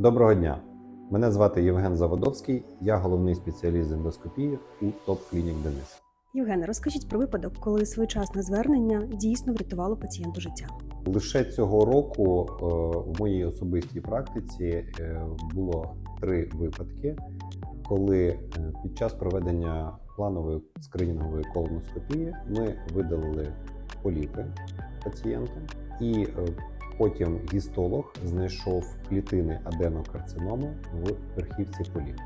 Доброго дня! Мене звати Євген Заводовський, я головний спеціаліст з ендоскопії у ТОП Клінік Денис. Євгене, розкажіть про випадок, коли своєчасне звернення дійсно врятувало пацієнту життя. Лише цього року е, в моїй особистій практиці е, було три випадки, коли е, під час проведення планової скринінгової колоноскопії ми видалили поліпи пацієнта, і потім гістолог знайшов клітини аденокарциному в верхівці поліп.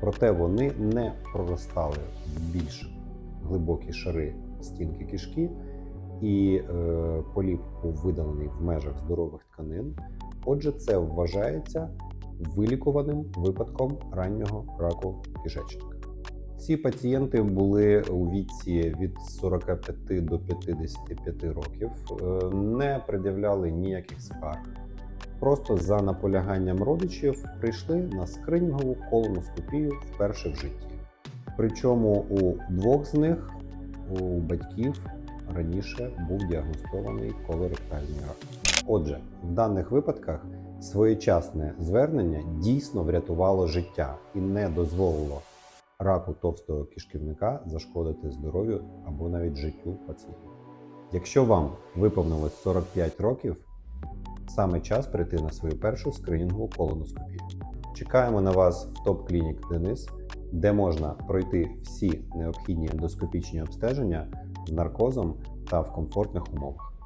Проте вони не проростали в більш глибокі шари стінки кишки, і е, поліп був видалений в межах здорових тканин. Отже, це вважається вилікуваним випадком раннього раку кишечника. Ці пацієнти були у віці від 45 до 55 років, е, не пред'являли ніяких скарг. Просто за наполяганням родичів прийшли на скринінгову колоноскопію вперше в житті. Причому у двох з них у батьків раніше був діагностований колоректальний рак. Отже, в даних випадках своєчасне звернення дійсно врятувало життя і не дозволило раку товстого кишківника зашкодити здоров'ю або навіть життю пацієнта. Якщо вам виповнилось 45 років, саме час прийти на свою першу скринінгову колоноскопію. Чекаємо на вас в ТОП Клінік Денис, де можна пройти всі необхідні ендоскопічні обстеження з наркозом та в комфортних умовах.